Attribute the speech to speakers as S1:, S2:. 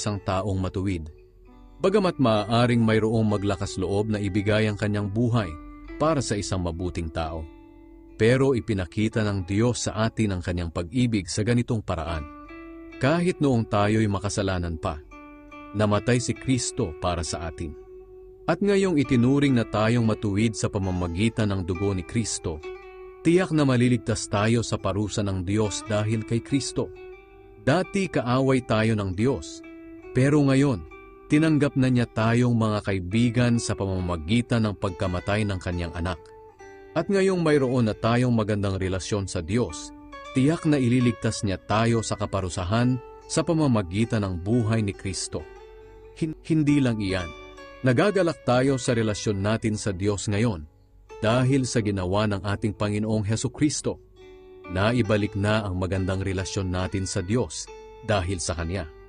S1: isang taong matuwid. Bagamat maaaring mayroong maglakas loob na ibigay ang kanyang buhay para sa isang mabuting tao. Pero ipinakita ng Diyos sa atin ang kanyang pag-ibig sa ganitong paraan. Kahit noong tayo'y makasalanan pa, namatay si Kristo para sa atin. At ngayong itinuring na tayong matuwid sa pamamagitan ng dugo ni Kristo, tiyak na maliligtas tayo sa parusa ng Diyos dahil kay Kristo. Dati kaaway tayo ng Diyos, pero ngayon, tinanggap na niya tayong mga kaibigan sa pamamagitan ng pagkamatay ng kanyang anak. At ngayong mayroon na tayong magandang relasyon sa Diyos, tiyak na ililigtas niya tayo sa kaparusahan sa pamamagitan ng buhay ni Kristo. Hin- hindi lang iyan. Nagagalak tayo sa relasyon natin sa Diyos ngayon dahil sa ginawa ng ating Panginoong Heso Kristo. Naibalik na ang magandang relasyon natin sa Diyos dahil sa Kanya.